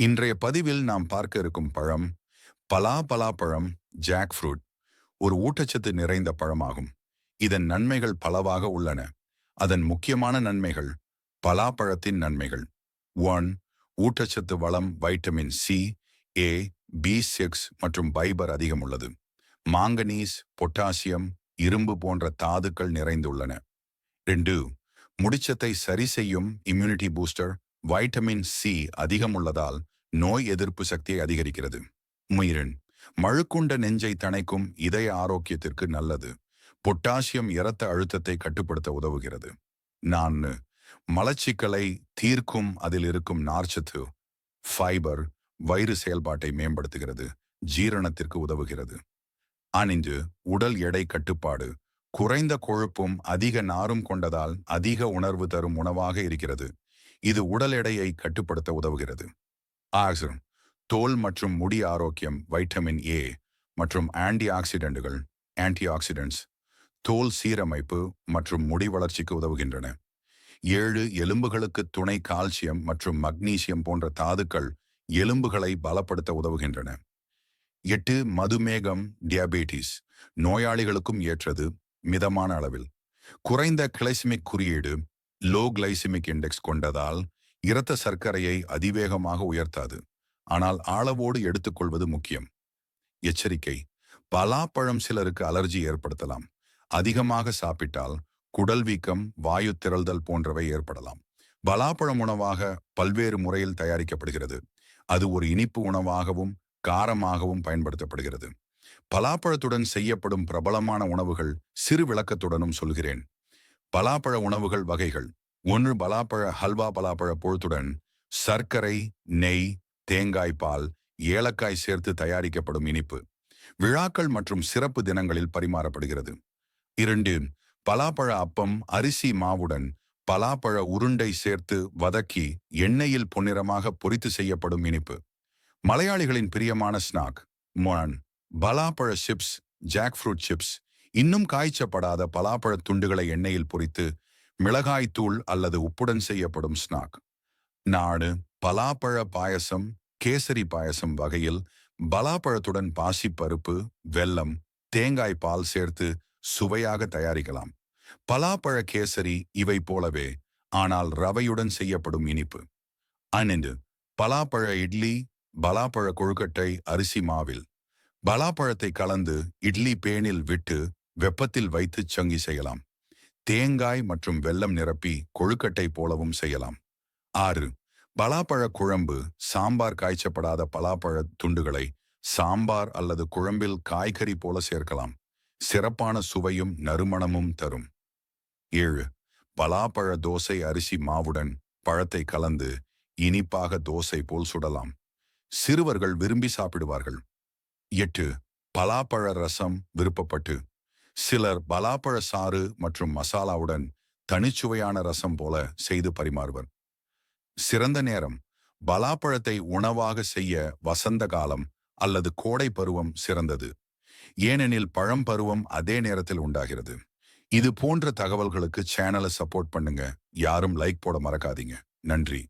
இன்றைய பதிவில் நாம் பார்க்க இருக்கும் பழம் பலா பலா பழம் ஜாக் ஃப்ரூட் ஒரு ஊட்டச்சத்து நிறைந்த பழமாகும். இதன் நன்மைகள் பலவாக உள்ளன. அதன் முக்கியமான நன்மைகள் பலாப்பழத்தின் நன்மைகள். ஒன் ஊட்டச்சத்து வளம் vitamin C A B six மற்றும் பைபர் அதிகம் உள்ளது. மாங்கனீஸ் பொட்டாசியம் இரும்பு போன்ற தாதுக்கள் நிறைந்துள்ளன. ரெண்டு முடிச்சத்தை சரி செய்யும் இம்யூனிட்டி பூஸ்டர் வைட்டமின் சி அதிகம் உள்ளதால் நோய் எதிர்ப்பு சக்தியை அதிகரிக்கிறது. முயிரன் மழுக்குண்ட நெஞ்சை தணைக்கும் இதய ஆரோக்கியத்திற்கு நல்லது. பொட்டாசியம் இரத்த அழுத்தத்தை கட்டுப்படுத்த உதவுகிறது. நான் மலச்சிக்கலை தீர்க்கும் அதில் இருக்கும் நார்ச்சத்து ஃபைபர் வயிறு செயல்பாட்டை மேம்படுத்துகிறது ஜீரணத்திற்கு உதவுகிறது. அணிந்து உடல் எடை கட்டுப்பாடு. குறைந்த கொழுப்பும் அதிக நாரும் கொண்டதால் அதிக உணர்வு தரும் உணவாக இருக்கிறது. இது உடல் எடையை கட்டுப்படுத்த உதவுகிறது. ஆக்சிஜன் தோல் மற்றும் முடி ஆரோக்கியம் வைட்டமின் ஏ மற்றும் ஆன்டி ஆக்சிடென்ட்டுகள் ஆன்டி ஆக்சிடென்ட்ஸ் தோல் சீரமைப்பு மற்றும் முடி வளர்ச்சிக்கு உதவுகின்றன. ஏழு எலும்புகளுக்கு துணை கால்சியம் மற்றும் மக்னீசியம் போன்ற தாதுக்கள் எலும்புகளை பலப்படுத்த உதவுகின்றன. எட்டு மதுமேகம் டியாபெட்டிஸ் நோயாளிகளுக்கும் ஏற்றது மிதமான அளவில். குறைந்த கிளைசிமிக் குறியீடு லோ கிளைசிமிக் இண்டெக்ஸ் கொண்டதால் இரத்த சர்க்கரையை அதிவேகமாக உயர்த்தாது. ஆனால் ஆளவோடு எடுத்துக்கொள்வது முக்கியம். எச்சரிக்கை. பலாப்பழம் சிலருக்கு அலர்ஜி ஏற்படுத்தலாம். அதிகமாக சாப்பிட்டால் குடல் வீக்கம் வாயு திரள்தல் போன்றவை ஏற்படலாம். பலாப்பழம் உணவாக பல்வேறு முறையில் தயாரிக்கப்படுகிறது. அது ஒரு இனிப்பு உணவாகவும் காரமாகவும் பயன்படுத்தப்படுகிறது. பலாப்பழத்துடன் செய்யப்படும் பிரபலமான உணவுகள் சிறு விளக்கத்துடனும் சொல்கிறேன். பலாப்பழ உணவுகள் வகைகள். ஒன்று பலாப்பழ ஹல்வா பலாப்பழ பொழுத்துடன் சர்க்கரை நெய் தேங்காய் பால் ஏலக்காய் சேர்த்து தயாரிக்கப்படும் இனிப்பு. விழாக்கள் மற்றும் சிறப்பு தினங்களில் பரிமாறப்படுகிறது. இரண்டு பலாப்பழ அப்பம் அரிசி மாவுடன் பலாப்பழ உருண்டை சேர்த்து வதக்கி எண்ணெயில் பொன்னிறமாக பொரித்து செய்யப்படும் இனிப்பு. மலையாளிகளின் பிரியமான ஸ்நாக். மொன் பலாப்பழ சிப்ஸ் ஜாக் ஃப்ரூட் சிப்ஸ் இன்னும் காய்ச்சப்படாத பலாப்பழ துண்டுகளை எண்ணெயில் பொரித்து மிளகாய்த்தூள் அல்லது உப்புடன் செய்யப்படும் ஸ்நாக் நாடு பலாப்பழ பாயசம் கேசரி பாயசம் வகையில் பலாப்பழத்துடன் பாசிப்பருப்பு வெல்லம் தேங்காய் பால் சேர்த்து சுவையாக தயாரிக்கலாம். பலாப்பழ கேசரி இவை போலவே ஆனால் ரவையுடன் செய்யப்படும் இனிப்பு. அணிந்து பலாப்பழ இட்லி பலாப்பழ கொழுக்கட்டை அரிசி மாவில். பலாப்பழத்தை கலந்து இட்லி பேனில் விட்டு வெப்பத்தில் வைத்து சங்கி செய்யலாம். தேங்காய் மற்றும் வெல்லம் நிரப்பி கொழுக்கட்டை போலவும் செய்யலாம். ஆறு. பலாப்பழ குழம்பு சாம்பார் காய்ச்சப்படாத பலாப்பழ துண்டுகளை சாம்பார் அல்லது குழம்பில் காய்கறி போல சேர்க்கலாம். சிறப்பான சுவையும் நறுமணமும் தரும். ஏழு. பலாப்பழ தோசை அரிசி மாவுடன் பழத்தை கலந்து இனிப்பாக தோசை போல் சுடலாம். சிறுவர்கள் விரும்பி சாப்பிடுவார்கள். எட்டு. பலாப்பழ ரசம் விருப்பப்பட்டு சிலர் பலாப்பழ சாறு மற்றும் மசாலாவுடன் தனிச்சுவையான ரசம் போல செய்து பரிமாறுவர். சிறந்த நேரம். பலாப்பழத்தை உணவாக செய்ய வசந்த காலம் அல்லது கோடை பருவம் சிறந்தது. ஏனெனில் பழம் பருவம் அதே நேரத்தில் உண்டாகிறது. இது போன்ற தகவல்களுக்கு சேனலை சப்போர்ட் பண்ணுங்க. யாரும் லைக் போட மறக்காதீங்க. நன்றி.